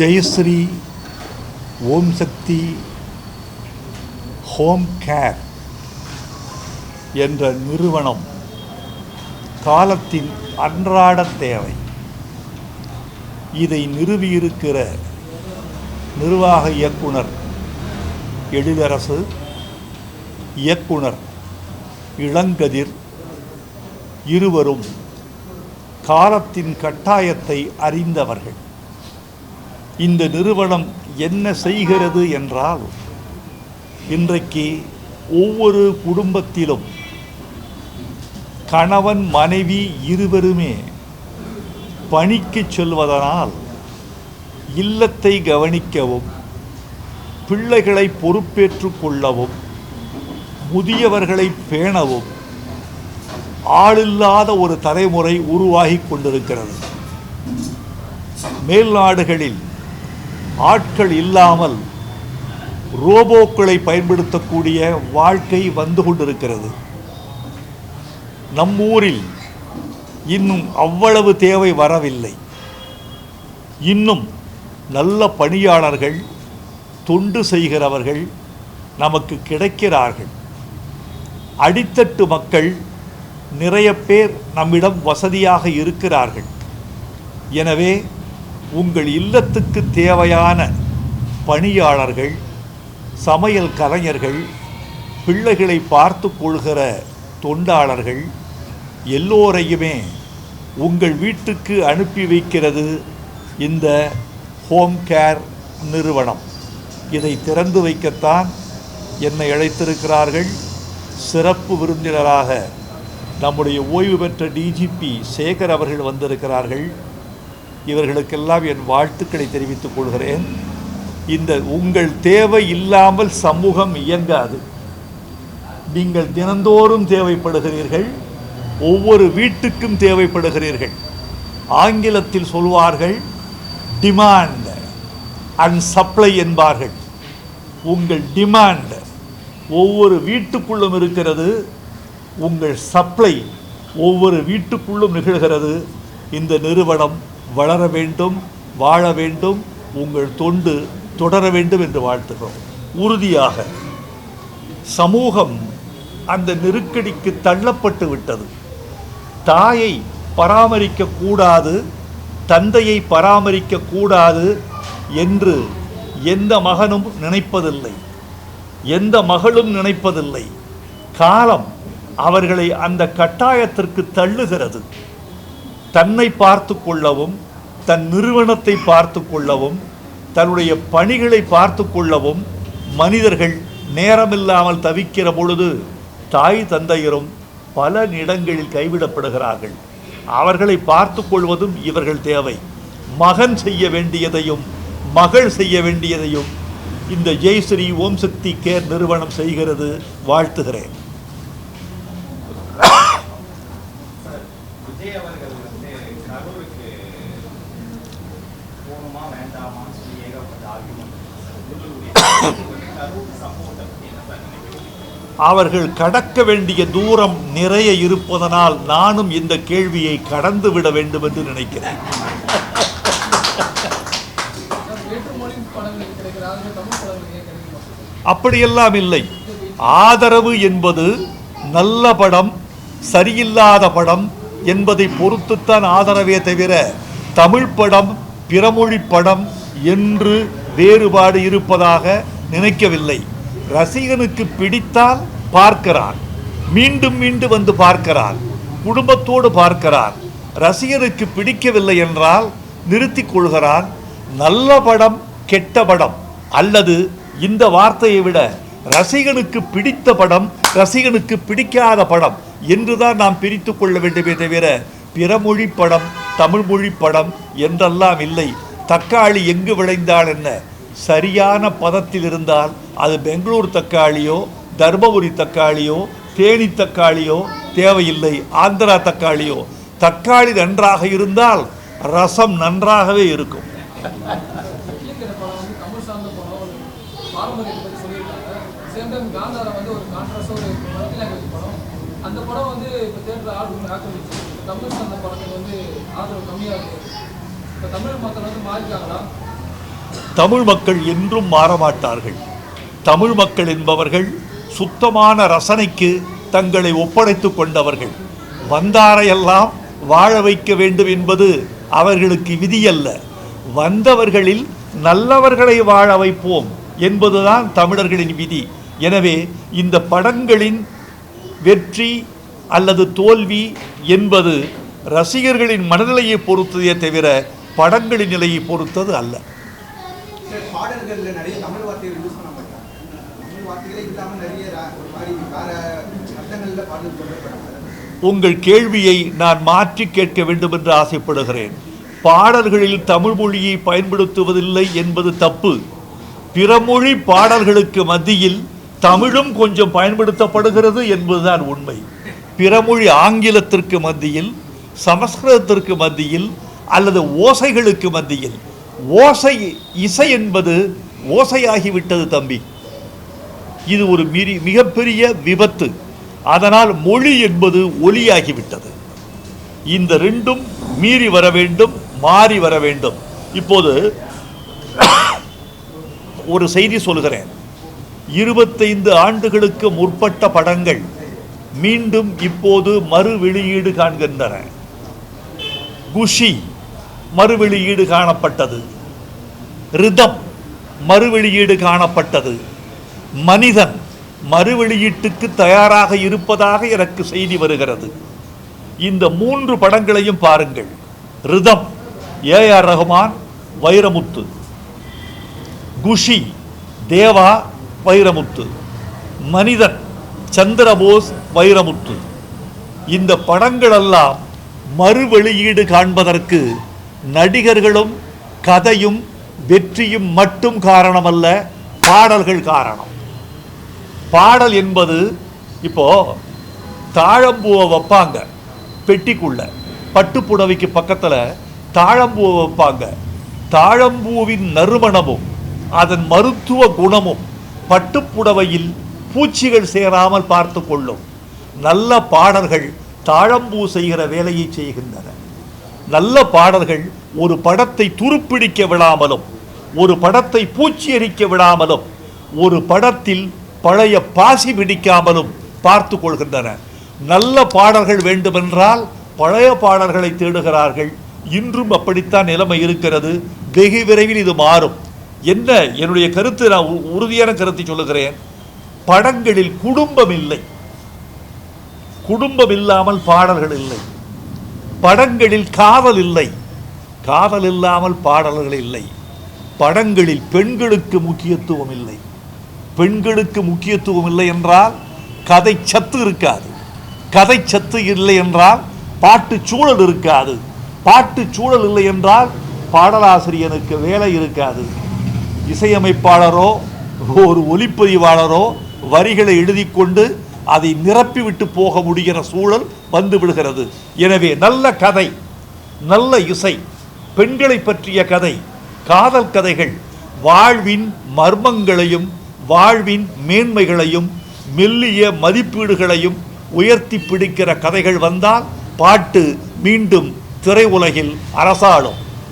Jayashree Om Sakthi home care என்ற நிறுவனம் காலத்தின் அன்றாட தேவை. இதை நிறுவியிருக்கிற நிர்வாக இயக்குனர் எழிலரசு இயக்குனர் இளங்கதிர் இருவரும் காலத்தின் கட்டாயத்தை அறிந்தவர்கள். இந்த நிறுவனம் என்ன செய்கிறது என்றால் இன்றைக்கு ஒவ்வொரு குடும்பத்திலும் கணவன் மனைவி இருவருமே பணிக்கு செல்வதனால் இல்லத்தை கவனிக்கவும் பிள்ளைகளை பொறுப்பேற்று கொள்ளவும் முதியவர்களை பேணவும் ஆளில்லாத ஒரு தலைமுறை உருவாகி கொண்டிருக்கிறது. மேல் நாடுகளில் ஆட்கள் இல்லாமல் ரோபோக்களை பயன்படுத்தக்கூடிய வாழ்க்கை வந்து கொண்டிருக்கிறது. நம்மூரில் இன்னும் அவ்வளவு தேவை வரவில்லை. இன்னும் நல்ல பணியாளர்கள் தொண்டு செய்கிறவர்கள் நமக்கு கிடைக்கிறார்கள். அடித்தட்டு மக்கள் நிறைய பேர் நம்மிடம் வசதியாக இருக்கிறார்கள். எனவே உங்கள் இல்லத்துக்கு தேவையான பணியாளர்கள் சமையல் கலைஞர்கள் பிள்ளைகளை பார்த்து கொள்கிற தொண்டாளர்கள் எல்லோரையுமே உங்கள் வீட்டுக்கு அனுப்பி வைக்கிறது இந்த ஹோம் கேர் நிறுவனம். இதை திறந்து வைக்கத்தான் என்னை அழைத்திருக்கிறார்கள். சிறப்பு விருந்தினராக நம்முடைய ஓய்வு பெற்ற டிஜிபி சேகர் அவர்கள் வந்திருக்கிறார்கள். இவர்களுக்கெல்லாம் என் வாழ்த்துக்களை தெரிவித்துக் கொள்கிறேன். இந்த உங்கள் தேவை இல்லாமல் சமூகம் இயங்காது. நீங்கள் தினந்தோறும் தேவைப்படுகிறீர்கள். ஒவ்வொரு வீட்டுக்கும் தேவைப்படுகிறீர்கள். ஆங்கிலத்தில் சொல்வார்கள் டிமாண்ட் அண்ட் சப்ளை என்பார்கள். உங்கள் டிமாண்ட் ஒவ்வொரு வீட்டுக்குள்ளும் இருக்கிறது. உங்கள் சப்ளை ஒவ்வொரு வீட்டுக்குள்ளும் நிகழ்கிறது. இந்த நிறுவனம் வளர வேண்டும் வாழ வேண்டும் உங்கள் தொண்டு தொடர வேண்டும் என்று வாழ்த்துகிறோம். உறுதியாக சமூகம் அந்த நெருக்கடிக்கு தள்ளப்பட்டு விட்டது. தாயை பராமரிக்க கூடாது தந்தையை பராமரிக்க கூடாது என்று எந்த மகனும் நினைப்பதில்லை. எந்த மகளும் நினைப்பதில்லை. காலம் அவர்களை அந்த கட்டாயத்திற்கு தள்ளுகிறது. தன்னை பார்த்து கொள்ளவும் தன் நிறுவனத்தை பார்த்து கொள்ளவும் தன்னுடைய பணிகளை பார்த்து கொள்ளவும் மனிதர்கள் நேரமில்லாமல் தவிக்கிற பொழுது தாய் தந்தையரும் பல இடங்களில் கைவிடப்படுகிறார்கள். அவர்களை பார்த்து கொள்வதும் இவர்கள் தேவை. மகன் செய்ய வேண்டியதையும் மகள் செய்ய வேண்டியதையும் இந்த ஜெய்ஸ்ரீ ஓம் சக்தி கேர் நிறுவனம் செய்கிறது வாழ்த்துகிறேன். அவர்கள் கடக்க வேண்டிய தூரம் நிறைய இருப்பதனால் நானும் இந்த கேள்வியை கடந்து விட வேண்டும் என்று நினைக்கிறேன். அப்படியெல்லாம் இல்லை. ஆதரவு என்பது நல்ல படம் சரியில்லாத படம் என்பதை பொறுத்துத்தான் ஆதரவே தவிர தமிழ் படம் பிறமொழி படம் என்று வேறுபாடு இருப்பதாக நினைக்கவில்லை. ரசிகனுக்கு பிடித்தால் பார்க்கிறான். மீண்டும் மீண்டும் வந்து பார்க்கிறான். குடும்பத்தோடு பார்க்கிறான். ரசிகனுக்கு பிடிக்கவில்லை என்றால் நிறுத்திக் கொள்கிறான். நல்ல படம் கெட்ட படம் அல்லது இந்த வார்த்தையை விட ரசிகனுக்கு பிடித்த படம் ரசிகனுக்கு பிடிக்காத படம் என்றுதான் நாம் பிரித்து கொள்ள வேண்டுமே தவிர பிறமொழி படம் தமிழ் மொழி படம் என்றெல்லாம் இல்லை. தக்காளி எங்கு விளைந்தால் என்ன? சரியான பதத்தில் இருந்தால் அது பெங்களூர் தக்காளியோ தர்மபுரி தக்காளியோ தேனி தக்காளியோ தேவையில்லை ஆந்திரா தக்காளியோ. தக்காளி நன்றாக இருந்தால் ரசம் நன்றாகவே இருக்கும். தமிழ் அந்த படம் வந்து இப்போ தேட்டர் தமிழ் படத்துக்கு வந்து ஆதரவு கம்மியாக இருக்குது இப்போ தமிழ் மக்கள் வந்து மாறிக்காங்களா தமிழ் மக்கள் என்றும் மாறமாட்டார்கள். தமிழ் மக்கள் என்பவர்கள் சுத்தமான ரசனைக்கு தங்களை ஒப்படைத்துக் கொண்டவர்கள். வந்தாரையெல்லாம் வாழ வைக்க வேண்டும் என்பது அவர்களுக்கு விதியல்ல. வந்தவர்களில் நல்லவர்களை வாழ வைப்போம் என்பதுதான் தமிழர்களின் விதி. எனவே இந்த படங்களின் வெற்றி அல்லது தோல்வி என்பது ரசிகர்களின் மனநிலையை பொறுத்ததே தவிர படங்களின் நிலையை பொறுத்தது அல்ல. சார் பாடல்கள்ல நிறைய தமிழ் வார்த்தைகள் யூஸ் பண்ண மாட்டாங்க. தமிழ் வார்த்தைகளே இல்லாம நிறைய ஒரு மாதிரி வேற அர்த்தங்கள்ல பாடல் சொல்லப்படுறாங்க உங்கள் கேள்வியை நான் மாற்றி கேட்க வேண்டும் என்று ஆசைப்படுகிறேன். பாடல்களில் தமிழ் மொழியை பயன்படுத்துவதில்லை என்பது தப்பு. பிறமொழி பாடல்களுக்கு மத்தியில் தமிழும் கொஞ்சம் பயன்படுத்தப்படுகிறது என்பதுதான் உண்மை. பிறமொழி ஆங்கிலத்திற்கு மத்தியில் சமஸ்கிருதத்திற்கு மத்தியில் அல்லது ஓசைகளுக்கு மத்தியில் ஓசை இசை என்பது ஓசையாகிவிட்டது தம்பி. இது ஒரு மிரி மிகப்பெரிய விபத்து. அதனால் மொழி என்பது ஒளியாகிவிட்டது. இந்த ரெண்டும் மீறி வர வேண்டும் மாறி வர வேண்டும். இப்போது ஒரு செய்தி சொல்கிறேன். இருபத்தைந்து ஆண்டுகளுக்கு முற்பட்ட படங்கள் மீண்டும் இப்போது மறு வெளியீடு காண்கின்றன. குஷி மறுவெளியீடு காணப்பட்டது. ரிதம் மறுவெளியீடு காணப்பட்டது. மனிதன் மறுவெளியீட்டுக்கு தயாராக இருப்பதாக எனக்கு செய்தி வருகிறது. இந்த மூன்று படங்களையும் பாருங்கள். Rhythm A R Rahman Vairamuthu. Kushi Deva Vairamuthu. Manithan Chandrabose Vairamuthu. இந்த படங்களெல்லாம் மறுவெளியீடு காண்பதற்கு நடிகர்களும் கதையும் வெற்றியும் மட்டும் காரணமல்ல பாடல்கள் காரணம். பாடல் என்பது இப்போ தாழம்பூவை வைப்பாங்க பெட்டிக்குள்ள பட்டுப்புடவைக்கு பக்கத்தில் தாழம்பூவை வைப்பாங்க. தாழம்பூவின் நறுமணமும் அதன் மருத்துவ குணமும் பட்டுப்புடவையில் பூச்சிகள் சேராமல் பார்த்து கொள்ளும். நல்ல பாடல்கள் தாழம்பூ செய்கிற வேலையை செய்கின்றன. நல்ல பாடல்கள் ஒரு படத்தை துருப்பிடிக்க விடாமலும் ஒரு படத்தை பூச்சி எரிக்க விடாமலும் ஒரு படத்தில் பழைய பாசி பிடிக்காமலும் பார்த்து கொள்கின்றன. நல்ல பாடல்கள் வேண்டுமென்றால் பழைய பாடல்களை தேடுகிறார்கள். இன்றும் அப்படித்தான் நிலைமை இருக்கிறது. வெகு விரைவில் இது மாறும். என்ன? என்னுடைய கருத்து நான் உ- உறுதியான கருத்தை சொல்லுகிறேன். படங்களில் குடும்பம் இல்லை. குடும்பம் இல்லாமல் பாடல்கள் இல்லை. படங்களில் காதல் இல்லை. காதல் இல்லாமல் பாடல்கள் இல்லை. படங்களில் பெண்களுக்கு முக்கியத்துவம் இல்லை. பெண்களுக்கு முக்கியத்துவம் இல்லை என்றால் கதை சத்து இருக்காது. கதை சத்து இல்லை என்றால் பாட்டு சூழல் இருக்காது. பாட்டு சூழல் இல்லை என்றால் பாடலாசிரியனுக்கு வேலை இருக்காது. இசையமைப்பாளரோ ஒரு ஒலிப்பதிவாளரோ வரிகளை எழுதி கொண்டு அதை நிரப்பிவிட்டு போக முடிகிற சூழல் வந்து விடுகிறது. எனவே நல்ல கதை நல்ல இசை பெண்களை பற்றிய கதை காதல் கதைகள் வாழ்வின் மர்மங்களையும் வாழ்வின் மேன்மைகளையும் மெல்லிய மதிப்பீடுகளையும் உயர்த்தி பிடிக்கிற கதைகள் வந்தால் பாட்டு மீண்டும் திரை உலகில் அரசாளும்.